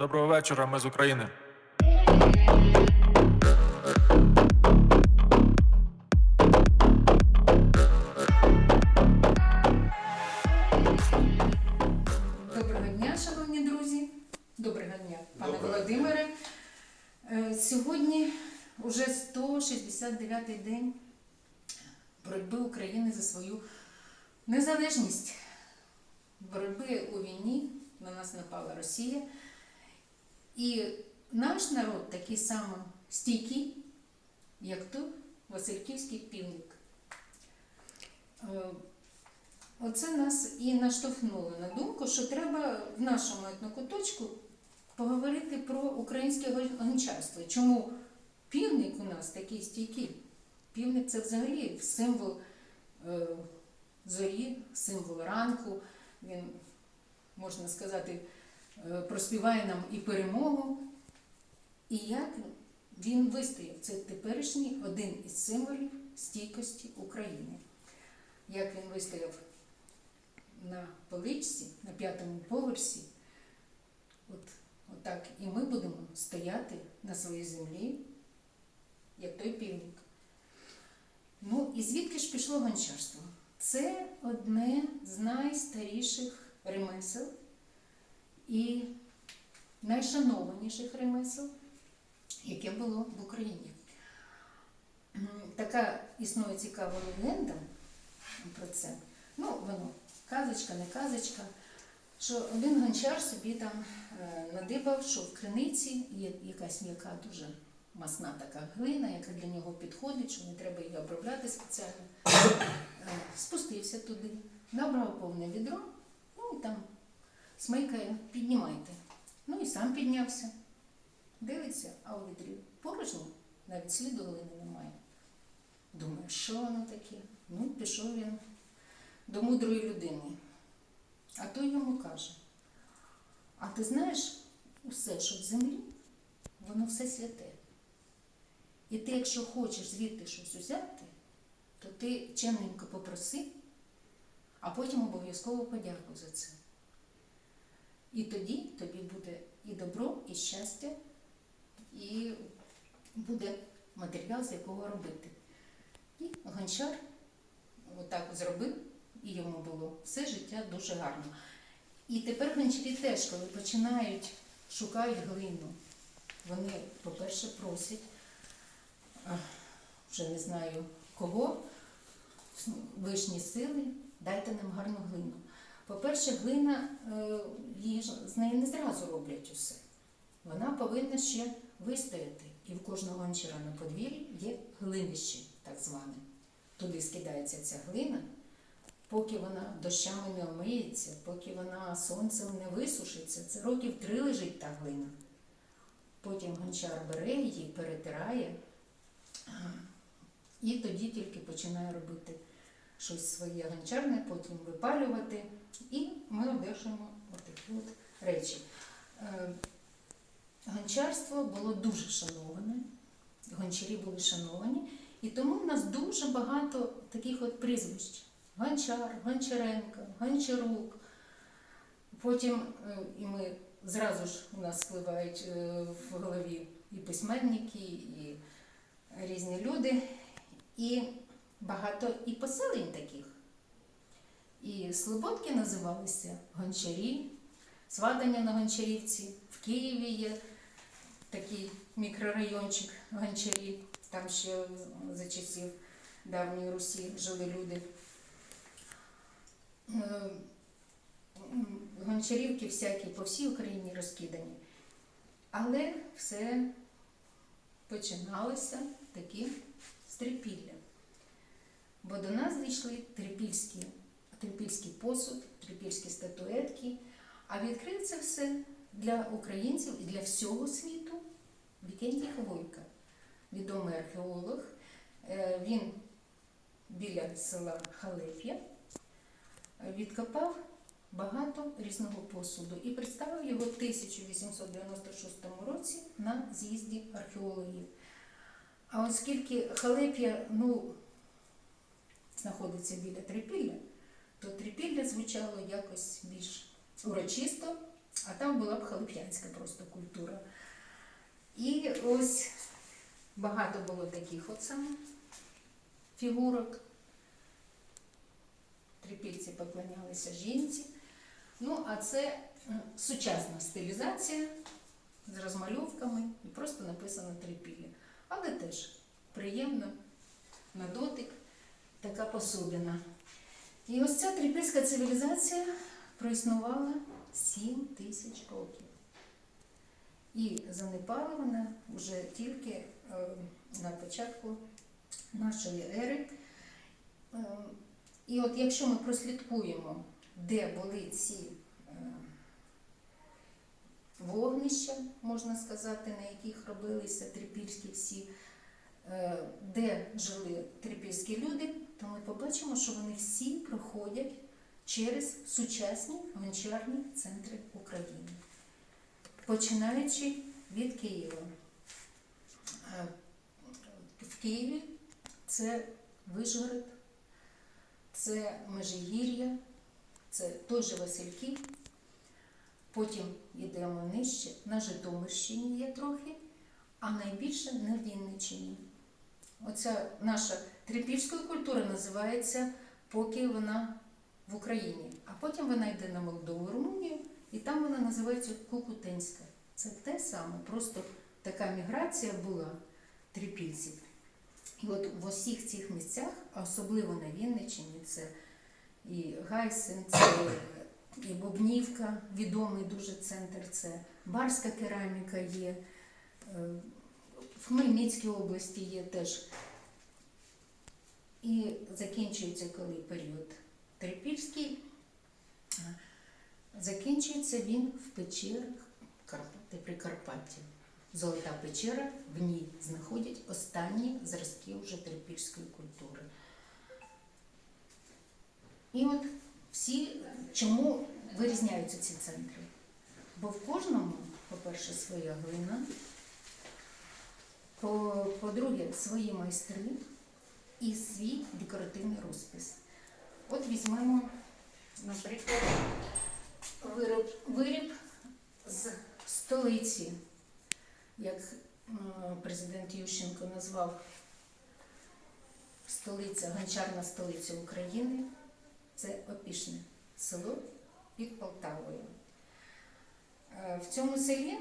Доброго вечора, ми з України. Доброго дня, шановні друзі. Доброго дня, пане Володимире. Е, Сьогодні вже 169-й день боротьби України за свою незалежність. Боротьби у війні на нас напала Росія. І наш народ такий самий стійкий, як той Васильківський півник. Е, Оце нас і наштовхнуло на думку, що треба в нашому етнокуточку поговорити про українське гончарство. Чому півник у нас такий стійкий? Півник це взагалі символ е, зорі, символ ранку. Він, можна сказати, проспіває нам і перемогу. І як він вистояв? Це теперішній один із символів стійкості України. Як він вистояв на поличці, на п'ятому поверсі, от, отак і ми будемо стояти на своїй землі, як той півник. Ну і звідки ж пішло гончарство? Це одне з найстаріших ремесел і найшанованіших ремесел, яке було в Україні. Така існує цікава легенда про це. Ну, воно казочка, не казочка, що один гончар собі там е, надибав, що в криниці є якась м'яка дуже масна така глина, яка для нього підходить, що не треба її обробляти спеціально. Е, Спустився туди, набрав повне відро, ну і там смикає, піднімайте. Ну і сам піднявся. Дивиться, а у відрі порожньо, навіть сліду глини немає. Думаю, що воно таке? Ну, пішов він до мудрої людини. А той йому каже: А ти знаєш, усе, що в землі, воно все святе. І ти, якщо хочеш звідти щось взяти, то ти чемненько попроси, а потім обов'язково подякуй за це. І тоді тобі буде і добро, і щастя, і буде матеріал, з якого робити. І гончар отак зробив, і йому було все життя дуже гарно. І тепер гончарі теж, коли починають шукають глину, вони, по-перше, просять, вже не знаю кого, вишні сили, дайте нам гарну глину. По-перше, глина, е, з неї не зразу роблять усе. Вона повинна ще вистояти. І в кожного гончара на подвір'ї є глинище, так зване. Туди скидається ця глина, поки вона дощами не омиється, поки вона сонцем не висушиться. Це років три лежить та глина. Потім гончар бере її, перетирає, і тоді тільки починає робити щось своє гончарне, потім випалювати, і ми одержимо отакі от речі. Е, Гончарство було дуже шановане, гончарі були шановані, і тому в нас дуже багато таких от прізвищ. Гончар, Гончаренко, Гончарук. Потім е, і ми зразу ж у нас спливають е, в голові і письменники, і різні люди, і багато і поселень таких. І Слободки називалися Гончарі, Сватання на Гончарівці, в Києві є такий мікрорайончик Гончарі, там ще за часів давньої Русі жили люди. Е, Гончарівки всякі по всій Україні розкидані. Але все починалося такі з. Бо до нас дійшли трипільські, трипільський посуд, трипільські статуетки, а відкрив це все для українців і для всього світу Вікентій Хвойка, відомий археолог. Е, Він біля села Халеп'я е, відкопав багато різного посуду і представив його в 1896 році на з'їзді археологів. А оскільки Халеп'я ну, знаходиться біля Трипілля, то Трипілля звучало якось більш урочисто а там була б халип'янська просто культура. І ось багато було таких от саме фігурок. Трипільці поклонялися жінці. Ну, а це сучасна стилізація з розмальовками і просто написано трипілля. Але теж приємно на дотик така посудина. І ось ця трипільська цивілізація проіснувала 7 тисяч років. І занепала вона вже тільки е, на початку нашої ери. Е, і от якщо ми прослідкуємо, де були ці е, вогнища, можна сказати, на яких робилися трипільські всі, де жили трипільські люди, то ми побачимо, що вони всі проходять через сучасні гончарні центри України, починаючи від Києва. Е, В Києві це Вишгород, це Межигір'я, це той же Васильків. Потім йдемо нижче. На Житомирщині є трохи, а найбільше на Вінниччині. Оця наша трипільська культура називається, поки вона в Україні. А потім вона йде на Молдову, Румунію, і там вона називається Кукутенська. Це те саме, просто така міграція була трипільців. І от в усіх цих місцях, а особливо на Вінниччині, це і Гайсин, це і Бобнівка, відомий дуже центр, це барська кераміка є. е, В Хмельницькій області є теж. І закінчується коли період Трипільський, закінчується він в печерах Карпати Прикарпаття. Золота печера, в ній знаходять останні зразки вже трипільської культури. І от всі, чому вирізняються ці центри? Бо в кожному, по-перше, своя глина, по- по-друге, свої майстри і свій декоративний розпис. От візьмемо, наприклад, вироб, виріб з столиці, як президент Ющенко назвав столиця, гончарна столиця України. Це Опішне село під Полтавою. Е, В цьому селі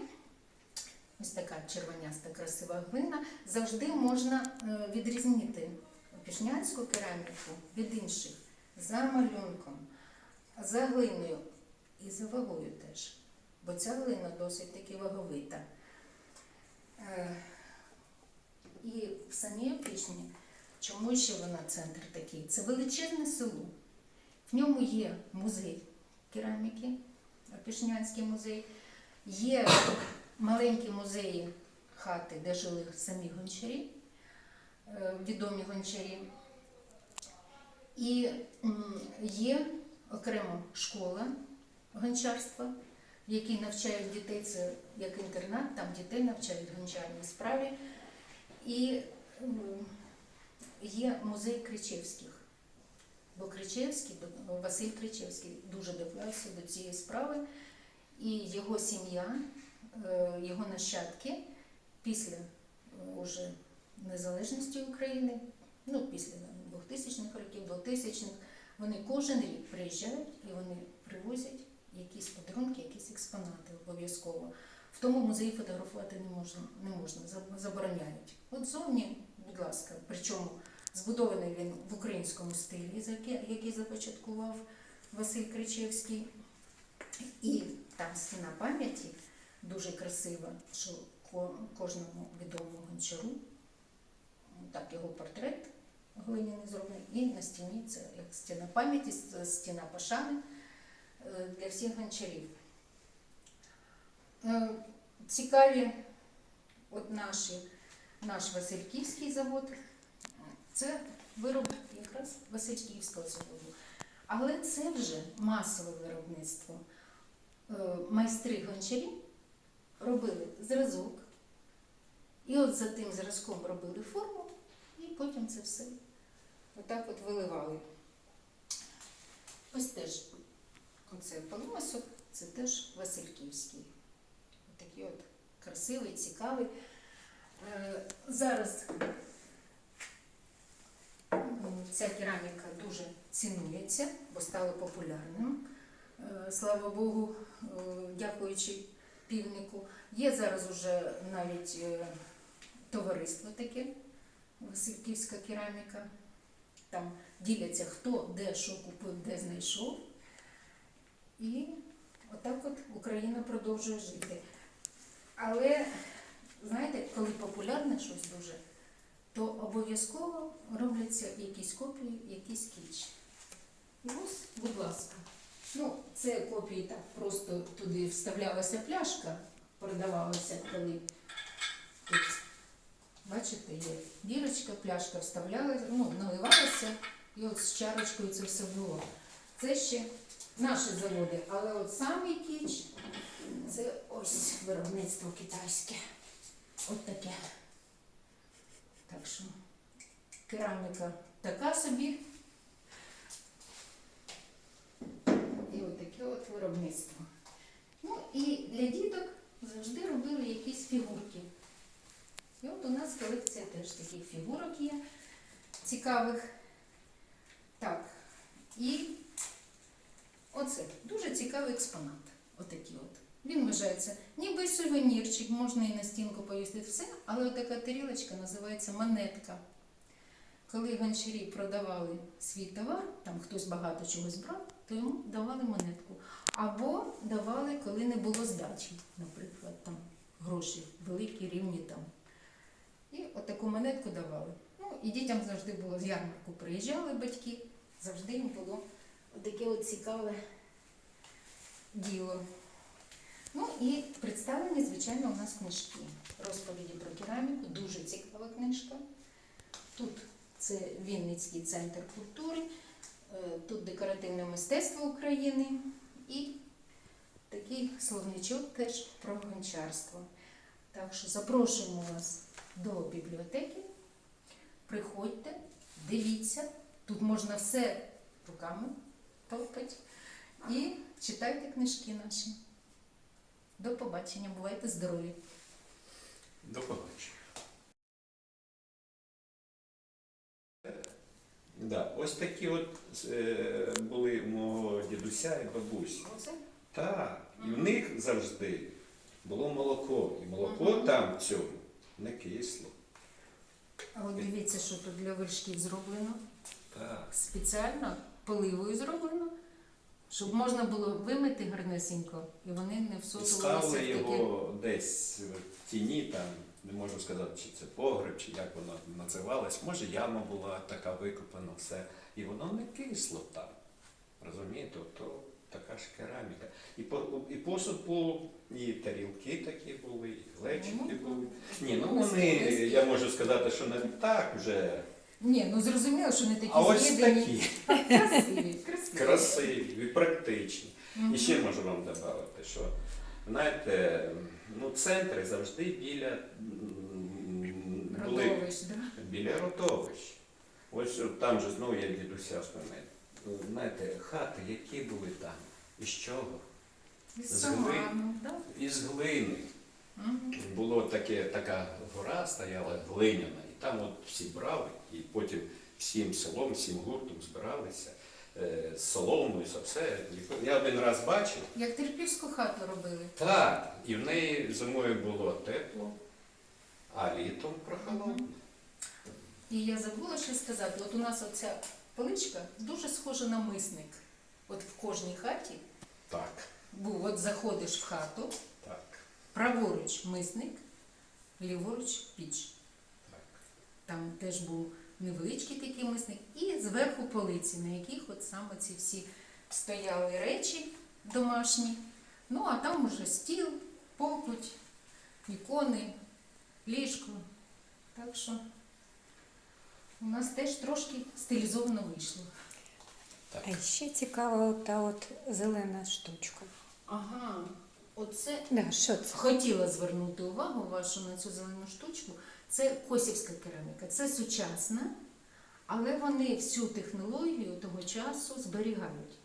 ось така червоняста красива глина. Завжди можна е, відрізнити опішнянську кераміку від інших за малюнком, за глиною і за вагою теж. Бо ця глина досить таки ваговита. Е, І в самій опішні, чому ще вона центр такий? Це величезне село. В ньому є музей кераміки, Опішнянський музей, є маленькі музеї хати, де жили самі гончарі, відомі гончарі. І є окремо школа гончарства, в якій навчають дітей, це як інтернат, там дітей навчають гончарній справі. І є музей Кричевських. Бо Кричевський, Василь Кричевський дуже доклався до цієї справи, і його сім'я, е, його нащадки після е, уже незалежності України, ну після 2000-х років, 2000-х, вони кожен рік приїжджають і вони привозять якісь подарунки, якісь експонати обов'язково. В тому музеї фотографувати не можна, не можна забороняють. От зовні, будь ласка, причому Збудований він в українському стилі, який започаткував Василь Кричевський. І там стіна пам'яті дуже красива, що кожному відомому гончару, так його портрет глиняний зроблений, і на стіні це як стіна пам'яті, стіна пошани е, для всіх гончарів. Е, Цікаві от наші, наш Васильківський завод. Це вироб якраз Васильківського заводу. Але це вже масове виробництво. Е, Майстри гончарі робили зразок, і от за тим зразком робили форму, потім це все отак от виливали. Ось теж оце полосок, Це теж Васильківський. Такий от красивий, цікавий. Е, Зараз ця кераміка дуже цінується, бо стала популярним. Е, Слава Богу, е, дякуючи півнику. Є зараз уже навіть товариство таке, Васильківська кераміка. Там діляться, хто де що купив, де знайшов. І отак от Україна продовжує жити. Але, знаєте, коли популярне щось дуже, то обов'язково робляться якісь копії, якийсь кіч. Ось, будь ласка. Ну, це копії так просто туди вставлялася пляшка, продавалася, коли тут, бачите, є дірочка, пляшка вставлялася, ну, наливалася, і от з чарочкою це все було. Це ще наші заводи, але от самий кіч це ось виробництво китайське. От таке. Так що кераміка така собі. І от таке от виробництво. Ну і для діток завжди робили якісь фігурки. І от у нас колекція теж таких фігурок є цікавих. Так. І оце дуже цікавий експонат. Отакий от. Він вважається ніби сувенірчик, можна і на стінку повісити все, але така тарілочка називається монетка. Коли гончарі продавали свій товар, там хтось багато чогось брав, то йому давали монетку. Або давали, коли не було здачі, наприклад, там гроші великі, рівні там. І отаку монетку давали. Ну, і дітям завжди було з ярмарку приїжджали батьки, завжди їм було таке от цікаве діло. Ну і представлені, звичайно, у нас книжки. Розповіді про кераміку, дуже цікава книжка. Тут це Вінницький центр культури, е, тут декоративне мистецтво України і такий словничок теж про гончарство. Так що запрошуємо вас до бібліотеки. Приходьте, дивіться, тут можна все руками товпати і читайте книжки наші. До побачення, бувайте здорові! До побачення. Да, ось такі от е, були у мого дідуся і бабусі. Оце Так, і в них завжди було молоко. І молоко там в цьому не кисло. А от дивіться, що тут для вершків зроблено. Так. Спеціально поливою зроблено, щоб можна було вимити гарнесенько, і вони не І всотувалися ставили в його десь в тіні, там, не можу сказати, чи це погреб, чи як воно називалось. Може, яма була така викопана, все. І воно не кисло там. Розумієте? То така ж кераміка. І, по, і посуд був, і тарілки такі були, і глечики Ну, були. Ні, ну ну, вони, я можу сказати, що не так вже, Ні, ну зрозуміло, що не такі а ось з'єднані. такі Красиві, красиві. красиві і практичні. Мгм. І ще можу вам додати, що знаєте, ну, центри завжди біля м, були Родовищ, да? біля родовищ. Ось там же знову я дідуся вспоминаю. Знаєте, хати, які були там, із чого? Із саману, да? Із глини. Мгм. Було таке, така гора стояла глиняна, і там от всі брали, і потім всім селом, всім гуртом збиралися е, з соломою, з все. Я один раз бачив. Як терпільську хату робили. Так, і в неї зимою було тепло, а літом прохолодно. І я забула ще сказати, от у нас оця поличка дуже схожа на мисник. От в кожній хаті Так, був, от заходиш в хату, так, праворуч мисник, ліворуч піч. так. Там теж був невеличкий такий мисник, і зверху полиці, на яких от саме ці всі стояли речі домашні. Ну, а там уже стіл, покуть, ікони, ліжко. Так що у нас теж трошки стилізовано вийшло. А ще цікава та от зелена штучка. Ага, оце Да, що це? хотіла звернути увагу вашу на цю зелену штучку. Це косівська кераміка, це сучасна, але вони всю технологію того часу зберігають.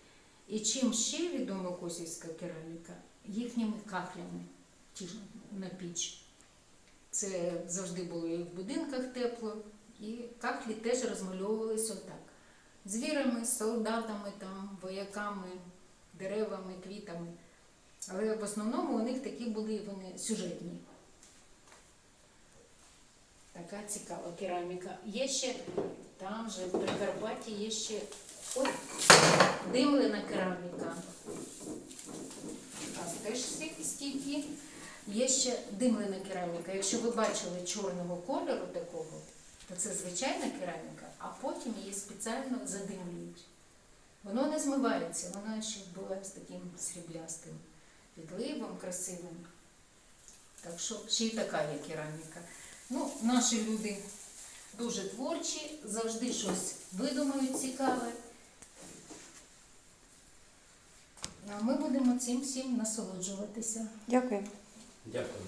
І чим ще відома косівська кераміка? Їхніми кахлями ті ж на піч. Це завжди було і в будинках тепло, і кахлі теж розмальовувалися отак. Звірами, солдатами, там, вояками, деревами, квітами. Але в основному у них такі були вони сюжетні. Така цікава кераміка. Є ще там же в Прикарпатті є ще ой, димлена кераміка. А теж стільки. Є ще димлена кераміка. Якщо ви бачили чорного кольору такого, то це звичайна кераміка, а потім її спеціально задимлюють. Воно не змивається, вона ще була з таким сріблястим підливом красивим. Так що ще й така є кераміка. Ну, наші люди дуже творчі, завжди щось видумають цікаве. А ми будемо цим всім насолоджуватися. Дякую. Дякую.